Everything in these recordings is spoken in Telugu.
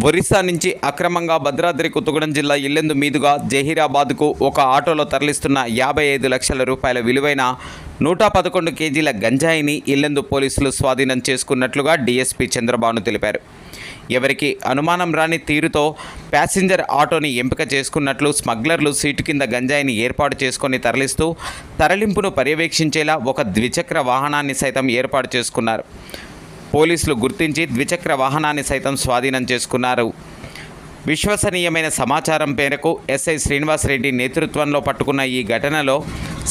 ఒరిస్సా నుంచి అక్రమంగా భద్రాద్రి కొత్తగూడెం జిల్లా ఇల్లెందు మీదుగా జహీరాబాద్కు ఒక ఆటోలో తరలిస్తున్న యాభై ఐదు లక్షల రూపాయల విలువైన నూట పదకొండు కేజీల గంజాయిని ఇల్లెందు పోలీసులు స్వాధీనం చేసుకున్నట్లుగా డీఎస్పీ చంద్రబాబు తెలిపారు. ఎవరికి అనుమానం రాని తీరుతో ప్యాసింజర్ ఆటోని ఎంపిక చేసుకున్నట్లు స్మగ్లర్లు సీటు కింద గంజాయిని ఏర్పాటు చేసుకొని తరలిస్తూ తరలింపును పర్యవేక్షించేలా ఒక ద్విచక్ర వాహనాన్ని సైతం ఏర్పాటు చేసుకున్నారు. పోలీసులు గుర్తించి ద్విచక్ర వాహనాన్ని సైతం స్వాధీనం చేసుకున్నారు. విశ్వసనీయమైన సమాచారం మేరకు ఎస్ఐ శ్రీనివాసరెడ్డి నేతృత్వంలో పట్టుకున్న ఈ ఘటనలో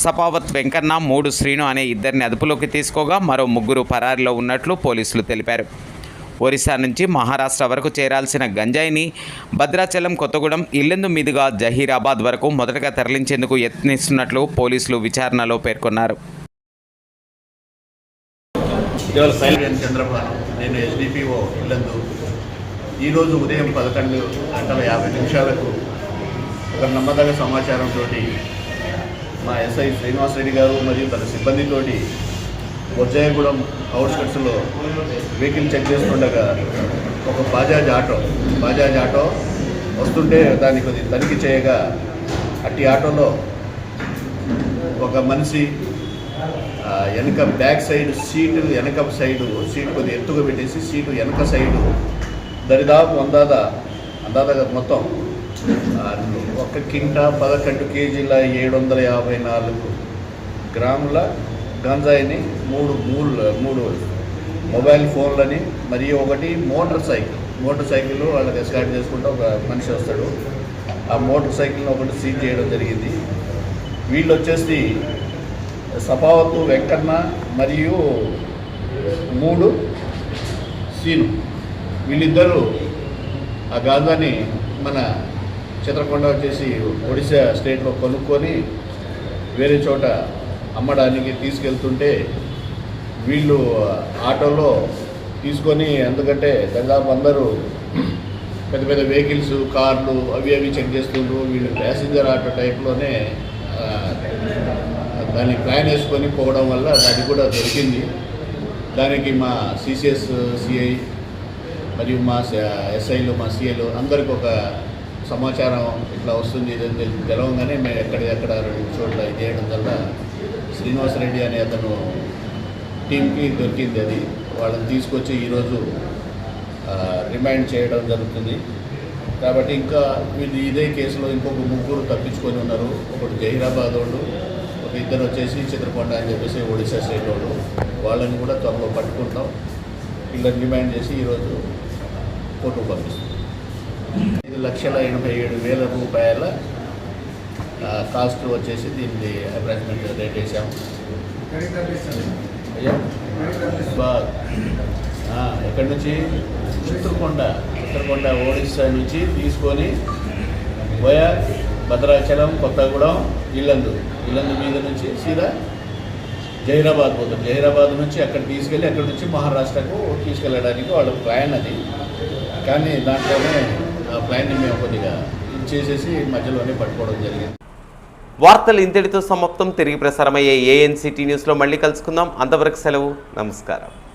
సపావత్ వెంకన్న మూడు శ్రీను అనే ఇద్దరిని అదుపులోకి తీసుకోగా మరో ముగ్గురు పరారిలో ఉన్నట్లు పోలీసులు తెలిపారు. ఒరిస్సా నుంచి మహారాష్ట్ర వరకు చేరాల్సిన గంజాయిని భద్రాచలం కొత్తగూడెం ఇల్లెందు మీదుగా జహీరాబాద్ వరకు మొదటగా తరలించేందుకు యత్నిస్తున్నట్లు పోలీసులు విచారణలో పేర్కొన్నారు. ఇవాళ సైలెంట్ చంద్రబాబు నేను ఎస్డిపిఓ ఇల్లందు. ఈరోజు ఉదయం పదకొండు గంటల యాభై నిమిషాలకు ఒక నమ్మదగ సమాచారంతో మా ఎస్ఐ శ్రీనివాసరెడ్డి గారు మరియు తన సిబ్బందితోటి బొజ్జాయగూడెం అవుట్స్కట్స్లో వెహికల్ చెక్ చేస్తుండగా ఒక బాజాజ్ ఆటో బాజాజ్ ఆటో వస్తుంటే దాన్ని కొద్ది తనిఖీ చేయగా అట్టి ఆటోలో ఒక మనిషి వెనక బ్యాక్ సైడ్ సీటు వెనక సైడు సీటు కొద్దిగా ఎత్తుగా పెట్టేసి సీటు వెనక సైడు దరిదాపు అందాద అందాదగా మొత్తం. ఒక కింట పదకొండు కేజీల ఏడు వందల యాభై నాలుగు గ్రాముల గంజాయిని మూడు మూడు మూడు మొబైల్ ఫోన్లని మరియు ఒకటి మోటార్ సైకిల్. మోటార్ సైకిల్ వాళ్ళకి ఎస్కాట్ చేసుకుంటూ ఒక మనిషి వస్తాడు. ఆ మోటార్ సైకిల్ని ఒకటి సీజ్ చేయడం జరిగింది. వీళ్ళు వచ్చేసి సభావత్తు వెంకన్న మరియు మూడు సీను. వీళ్ళిద్దరూ ఆ గాంధాని మన చిత్రకొండ వచ్చేసి ఒడిశా స్టేట్లో కొనుక్కొని వేరే చోట అమ్మడానికి తీసుకెళ్తుంటే వీళ్ళు ఆటోలో తీసుకొని ఎందుకంటే దాదాపు అందరూ పెద్ద పెద్ద వెహికల్స్ కార్లు అవి అవి చెక్ చేస్తుండ్రు. వీళ్ళు ప్యాసింజర్ ఆటో టైప్లోనే దాన్ని ప్లాన్ వేసుకొని పోవడం వల్ల అది కూడా దొరికింది. దానికి మా సిసిఎస్ సిఐ మరియు మా ఎస్ఐలు మా సిఐలు అందరికి ఒక సమాచారం ఇట్లా వస్తుంది. ఇది తెలి- మేము ఎక్కడెక్కడ రెండు చోట్ల ఇది చేయడం వల్ల శ్రీనివాసరెడ్డి అనే అతను టీంకి దొరికింది. అది వాళ్ళని తీసుకొచ్చి ఈరోజు రిమైండ్ చేయడం జరుగుతుంది. కాబట్టి ఇంకా వీళ్ళు ఇదే కేసులో ఇంకొక ముగ్గురు తప్పించుకొని ఉన్నారు. ఒకటి జహీరాబాద్ వాళ్ళు ఇద్దరు వచ్చేసి చిత్రకొండ అని చెప్పేసి ఒడిశా స్టేట్ వాళ్ళు వాళ్ళని కూడా త్వరలో పట్టుకుంటాం. వీళ్ళని డిమాండ్ చేసి ఈరోజు కోర్టు పంపిస్తాం. ఐదు లక్షల ఎనభై ఏడు వేల రూపాయల కాస్ట్ వచ్చేసి దీన్ని అప్రాక్సిమేట్ రేట్ వేసాం. బా ఎక్కడి నుంచి? చిత్రకొండ చిత్రకొండ ఒడిస్సా నుంచి తీసుకొని పోయా భద్రాచలం కొత్తగూడెం ఇల్లందు. ఇల్లందు మీద నుంచి సీదా జహీరాబాద్ పోతాం జహీరాబాద్ నుంచి అక్కడ తీసుకెళ్ళి అక్కడ నుంచి మహారాష్ట్రకు తీసుకెళ్ళడానికి వాళ్ళ ప్లాన్ అది. కానీ దాంట్లోనే ఆ ప్లాన్ని మేము కొద్దిగా చేసేసి మధ్యలోనే పట్టుకోవడం జరిగింది. వార్తలు ఇంతటితో సమాప్తం. తిరిగి ప్రసారమయ్యే ఏఎన్సిటీ న్యూస్లో మళ్ళీ కలుసుకుందాం. అంతవరకు సెలవు. నమస్కారం.